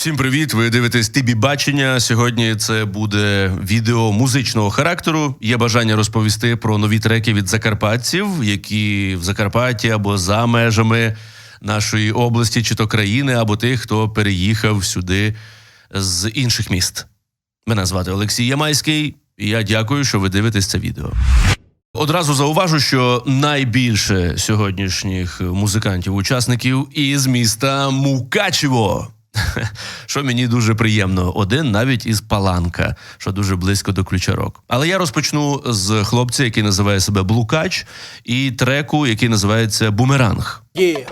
Всім привіт! Ви дивитесь Тибі бачення. Сьогодні це буде відео музичного характеру. Є бажання розповісти про нові треки від закарпатців, які в Закарпатті або за межами нашої області, чи то країни, або тих, хто переїхав сюди з інших міст. Мене звати Олексій Ямайський, і я дякую, що ви дивитесь це відео. Одразу зауважу, що найбільше сьогоднішніх музикантів-учасників із міста Мукачево. Що мені дуже приємно, один навіть із Паланка, що дуже близько до ключарок. Але я розпочну з хлопця, який називає себе Блукач, і треку, який називається Бумеранг. Є.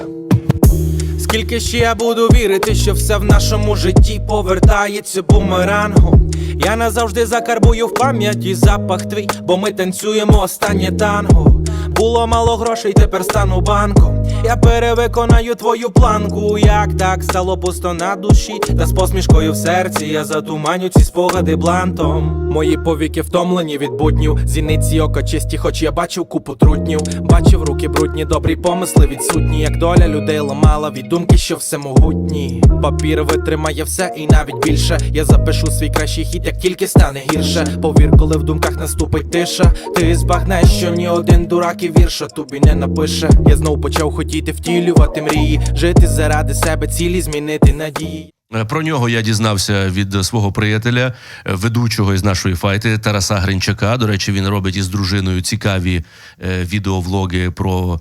Скільки ще я буду вірити, що все в нашому житті повертається бумерангом. Я назавжди закарбую в пам'яті запах твій, бо ми танцюємо останнє танго. Було мало грошей, тепер стану банком. Я перевиконаю твою планку. Як так стало пусто на душі, та з посмішкою в серці я затуманю ці спогади блантом. Мої повіки втомлені від буднів, зіниці око чисті, хоч я бачив купу трутнів. Бачив руки брудні, добрі помисли відсутні, як доля людей ламала від думки, що всемогутні. Папір витримає все і навіть більше. Я запишу свій кращий хід, як тільки стане гірше. Повір, коли в думках наступить тиша. Ти збагнеш, що ні один дурак і вірша тобі не напише. Я знов почав хотіти втілювати мрії, жити заради себе, цілі змінити надії. Е, Про нього я дізнався від свого приятеля, е, ведучого із нашої файти Тараса Гринчака. До речі, він робить із дружиною цікаві е, відеовлоги про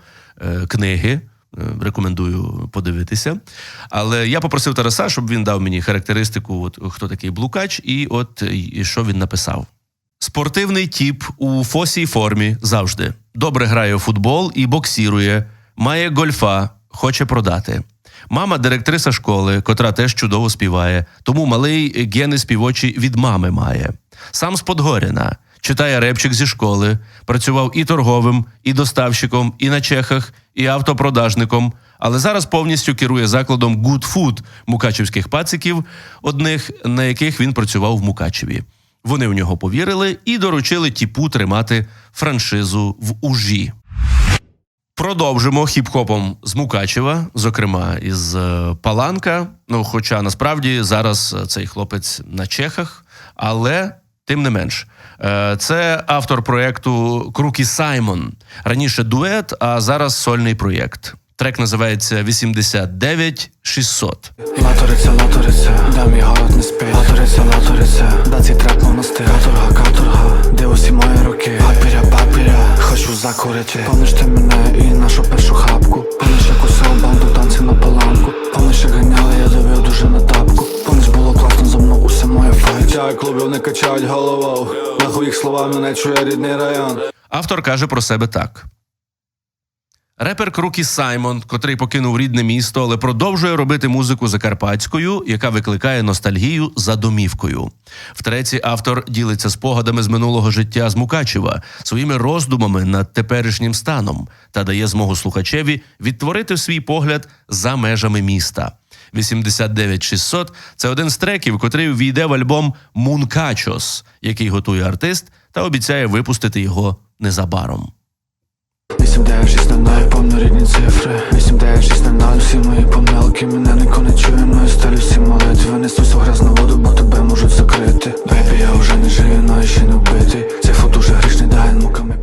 книги. Рекомендую подивитися. Але я попросив Тараса, щоб він дав мені характеристику, от, хто такий блукач, і от і що він написав. Спортивний тіп у фосій формі завжди. Добре грає у футбол і боксірує, має гольфа, хоче продати. Мама директриса школи, котра теж чудово співає, тому малий гени співочі від мами має. Сам з Подгоріна, читає репчик зі школи, працював і торговим, і доставщиком, і на чехах, і автопродажником, але зараз повністю керує закладом Good Food мукачівських пациків, одних на яких він працював в Мукачеві. Вони в нього повірили і доручили тіпу тримати франшизу в Ужі. Продовжимо хіп-хопом з Мукачева, зокрема із е, Паланка. Ну, хоча насправді зараз е, цей хлопець на чехах, але тим не менш, Е, це автор проєкту Крукі Саймон. Раніше дует, а зараз сольний проєкт. Трек називається 89 600. Латориця, латориця, да мій город не спить Латориця, латориця, да цей трап монастир Каторга, каторга, де усі мої руки Папіря, папіря, хочу закурити Помниш ти Нахуй їх словами не чує рідний район Автор каже про себе так. Репер Крукі Саймон, котрий покинув рідне місто, але продовжує робити музику закарпатською, яка викликає ностальгію за домівкою. Втретє, автор ділиться спогадами з минулого життя з Мукачева, своїми роздумами над теперішнім станом та дає змогу слухачеві відтворити свій погляд за межами міста. 89600 – це один з треків, котрий ввійде в альбом Мункачос, який готує артист та обіцяє випустити його незабаром. 89600, помню рідні цифри 89600, всі мої помилки Мене ніхто не чує, мою стелю всі молитви Несусь у грязну воду, бо тебе можуть закрити Бейбі, я вже не живий, но ще не вбитий Цей фут уже грішний, дай муками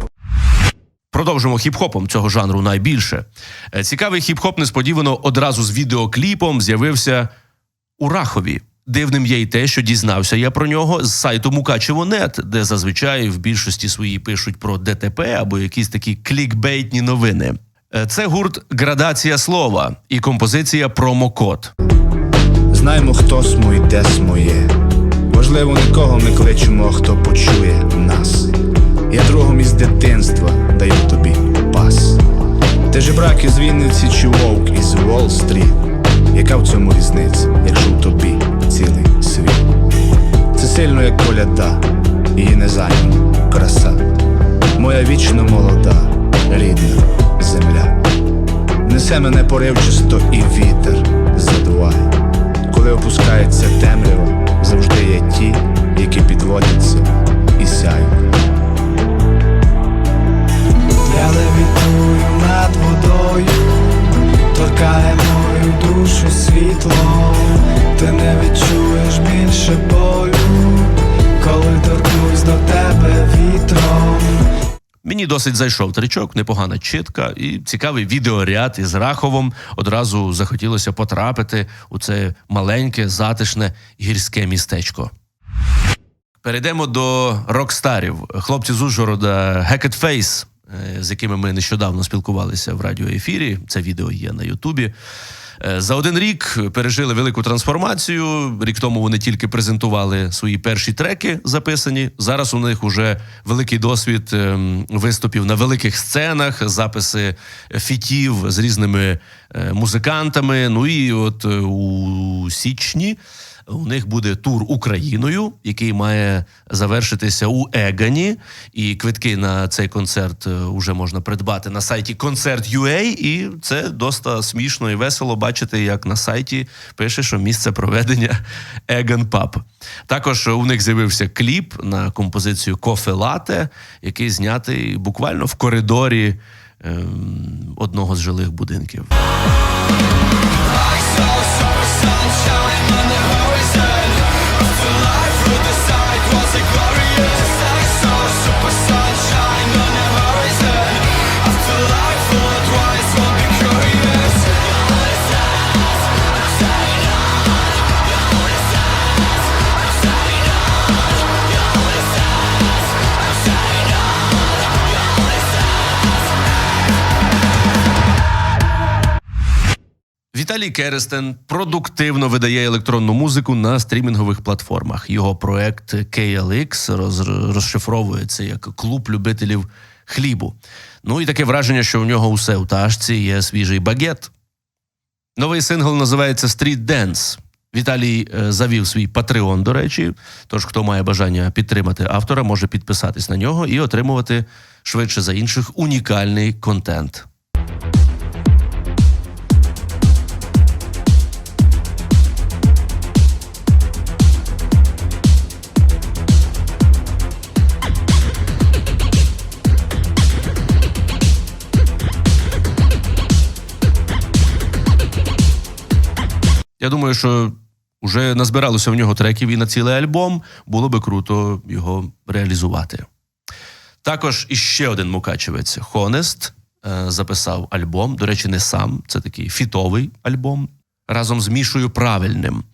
Продовжимо хіп-хопом цього жанру найбільше. Е, Цікавий хіп-хоп несподівано одразу з відеокліпом з'явився у Рахові. Дивним є й те, що дізнався я про нього з сайту Мукачево.нет, де зазвичай в більшості своїй пишуть про ДТП або якісь такі клікбейтні новини. Е, Це гурт Градація слова і композиція Промокод. Знаємо, хто смо і де моє. Важливо нікого ми кличемо, хто почує нас. Я другом із дитинства даю тобі пас. Ти жебрак із Вінниці чи вовк із Уолл-стріт. Яка в цьому різниця, якщо в тобі цілий світ? Це сильно, як коляда, її незаймана краса. Моя вічно молода, рідна земля. Несе мене поривчисто і вітер задуває. Коли опускається темрява, завжди є ті, які підводяться і сяють. Я левітую над водою, торкає мою душу світло, ти не відчуєш більше болю, коли торкнусь до тебе вітром. Мені досить зайшов тричок, непогана чітка і цікавий відеоряд із Раховом. Одразу захотілося потрапити у це маленьке, затишне гірське містечко. Перейдемо до рокстарів. Хлопці з Ужгорода Hackett Face, е, з якими ми нещодавно спілкувалися в радіоефірі. Це відео є на Ютубі. Е, За один рік пережили велику трансформацію. Рік тому вони тільки презентували свої перші треки, записані. Зараз у них уже великий досвід ем, виступів на великих сценах, записи фітів з різними е, музикантами. Ну і от е, у січні у них буде тур Україною, який має завершитися у Егані. І квитки на цей концерт вже можна придбати на сайті Концерт.ua. І це доста смішно і весело бачити, як на сайті пише, що місце проведення Еган Паб. Також у них з'явився кліп на композицію Кофе Лате, який знятий буквально в коридорі ем, одного з жилих будинків. sunshine on the horizon After life through the sight was a glorious sight. Віталій Керестен продуктивно видає електронну музику на стрімінгових платформах. Його проект KLX роз- розшифровується як клуб любителів хлібу. Ну і таке враження, що у нього усе у ташці є свіжий багет. Новий сингл називається Street Dance. Віталій е, завів свій Patreon, до речі. Тож, хто має бажання підтримати автора, може підписатись на нього і отримувати швидше за інших унікальний контент. Я думаю, що вже назбиралося в нього треків і на цілий альбом. Було би круто його реалізувати. Також іще один мукачевець е, записав альбом. До речі, не сам, це такий фітовий альбом разом з Мішою Правильним.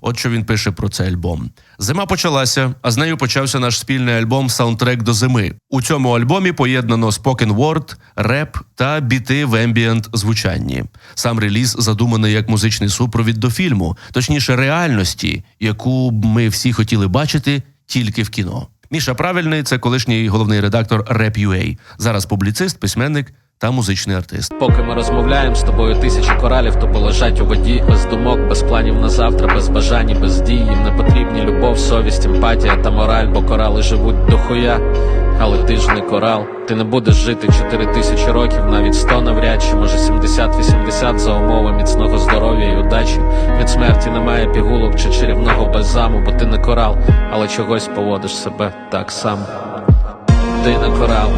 От що він пише про цей альбом. Зима почалася, а з нею почався наш спільний альбом Саундтрек до зими. У цьому альбомі поєднано spoken word, реп та біти в ембієнт звучанні. Сам реліз задуманий як музичний супровід до фільму, точніше, реальності, яку б ми всі хотіли бачити тільки в кіно. Міша Правильний це колишній головний редактор Rap.ua, зараз публіцист, письменник та музичний артист. Поки ми розмовляємо з тобою тисячі коралів, то полежать у воді без думок, без планів на завтра, без бажань, без дій. Їм не потрібні любов, совість, емпатія та мораль, бо корали живуть до хуя. Але ти ж не корал, ти не будеш жити 4 тисячі років, навіть 100 навряд чи може 70-80 за умови міцного здоров'я і удачі. Від смерті немає пігулок чи чарівного бальзаму, бо ти не корал, але чогось поводиш себе так само. Ти не корал,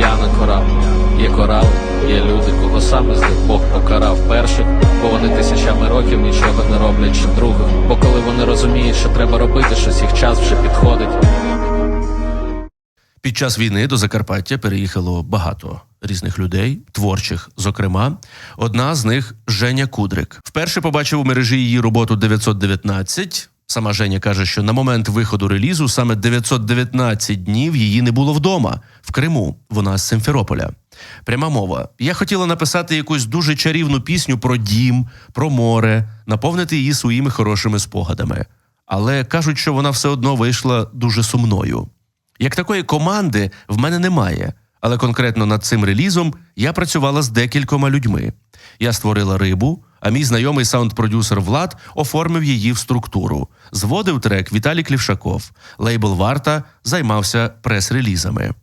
я не корал. Є корал, є люди, кого саме з них Бог покарав перших, бо вони тисячами років нічого не роблять чи других. Бо коли вони розуміють, що треба робити щось, їх час вже підходить. Під час війни до Закарпаття переїхало багато різних людей, творчих, зокрема. Одна з них Женя Кудрик. Вперше побачив у мережі її роботу 919. Сама Женя каже, що на момент виходу релізу саме 919 днів її не було вдома в Криму. Вона з Симферополя. Пряма мова. Я хотіла написати якусь дуже чарівну пісню про дім, про море, наповнити її своїми хорошими спогадами. Але кажуть, що вона все одно вийшла дуже сумною. Як такої команди в мене немає, але конкретно над цим релізом я працювала з декількома людьми. Я створила рибу, а мій знайомий саунд-продюсер Влад оформив її в структуру. Зводив трек Віталій Клівшаков. Лейбл Варта займався прес-релізами.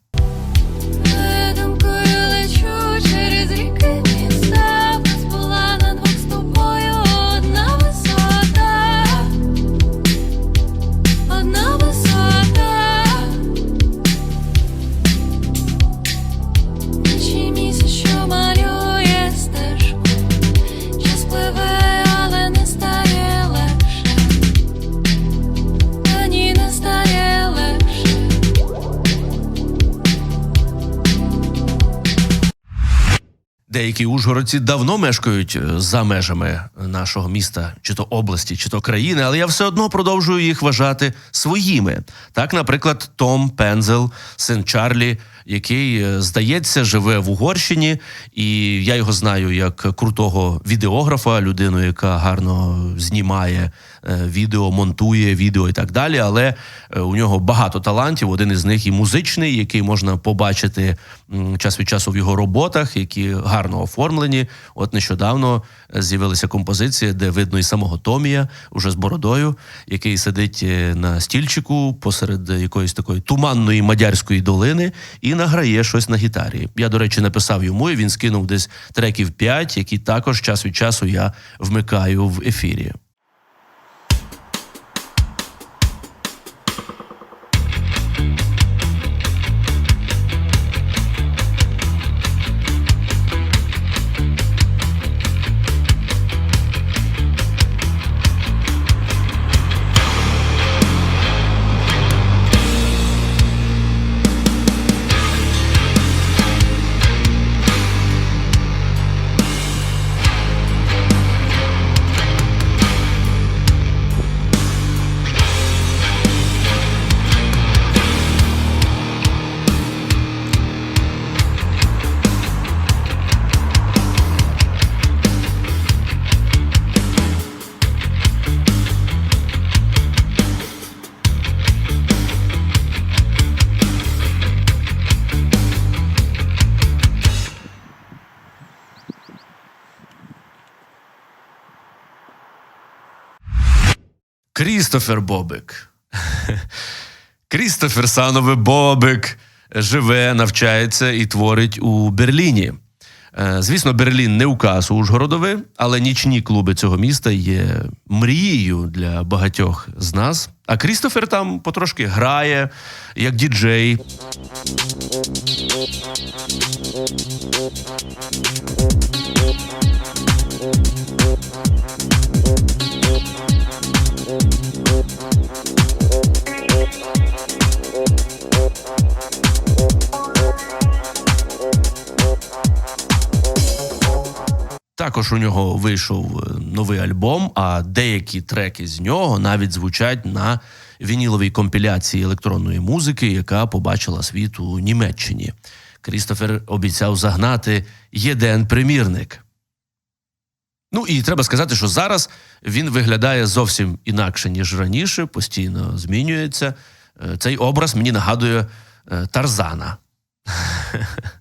Деякі ужгородці давно мешкають е, за межами нашого міста, чи то області, чи то країни, але я все одно продовжую їх вважати своїми. Так, наприклад, Том Пензел, син Чарлі, який, е, здається, живе в Угорщині, і я його знаю як крутого відеографа, людину, яка гарно знімає е, відео, монтує відео і так далі. Але е, у нього багато талантів. Один із них і музичний, який можна побачити час від часу в його роботах, які гарно оформлені. От нещодавно з'явилася композиція, де видно і самого Томія, уже з бородою, який сидить на стільчику посеред якоїсь такої туманної мадярської долини і награє щось на гітарі. Я, до речі, написав йому, і він скинув десь треків 5, які також час від часу я вмикаю в ефірі. Крістофер Бобик. Крістофер Санове Бобик живе, навчається і творить у Берліні. Е, Звісно, Берлін не указ Ужгородове, але нічні клуби цього міста є мрією для багатьох з нас. А Крістофер там потрошки грає як діджей. Також у нього вийшов е, новий альбом, а деякі треки з нього навіть звучать на вініловій компіляції електронної музики, яка побачила світ у Німеччині. Крістофер обіцяв загнати єден примірник. Ну і треба сказати, що зараз він виглядає зовсім інакше, ніж раніше, постійно змінюється. Е, Цей образ мені нагадує е, Тарзана.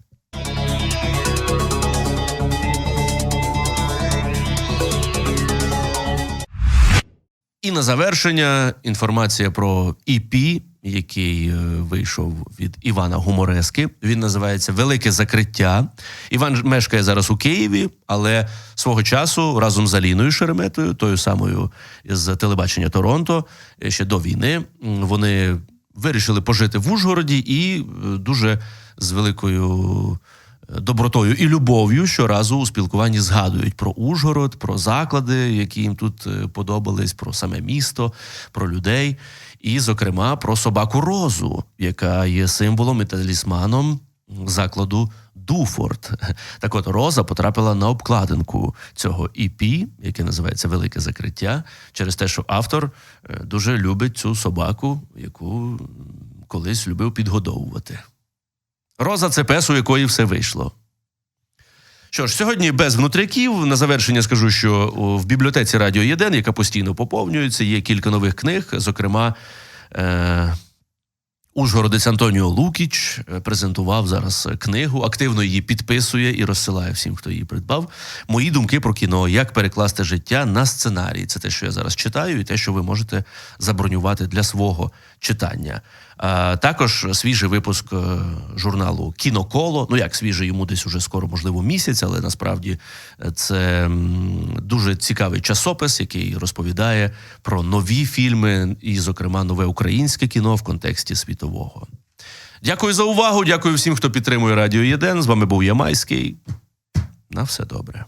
І на завершення інформація про EP, який е, вийшов від Івана Гуморески. Він називається Велике закриття. Іван мешкає зараз у Києві, але свого часу разом з Аліною Шереметою, тою самою з телебачення Торонто, е, ще до війни, вони вирішили пожити в Ужгороді і е, дуже з великою добротою і любов'ю щоразу у спілкуванні згадують про Ужгород, про заклади, які їм тут е, подобались, про саме місто, про людей, і, зокрема, про собаку Розу, яка є символом і талісманом закладу Дуфорт. Так от Роза потрапила на обкладинку цього EP, яке називається Велике закриття, через те, що автор е, дуже любить цю собаку, яку колись любив підгодовувати. Роза це пес, у якої все вийшло. Що ж, сьогодні без внутряків. На завершення скажу, що в бібліотеці Радіо Єден, яка постійно поповнюється, є кілька нових книг. Зокрема, е- Ужгородець Антоніо Лукіч презентував зараз книгу, активно її підписує і розсилає всім, хто її придбав. Мої думки про кіно, як перекласти життя на сценарій. Це те, що я зараз читаю, і те, що ви можете забронювати для свого читання. А, також свіжий випуск е, журналу Кіноколо. Ну як свіжий, йому десь уже скоро, можливо, місяць, але насправді е, це дуже цікавий часопис, який розповідає про нові фільми, і, зокрема, нове українське кіно в контексті світового. Дякую за увагу. Дякую всім, хто підтримує Радіо Єден. З вами був Ямайський. На все добре.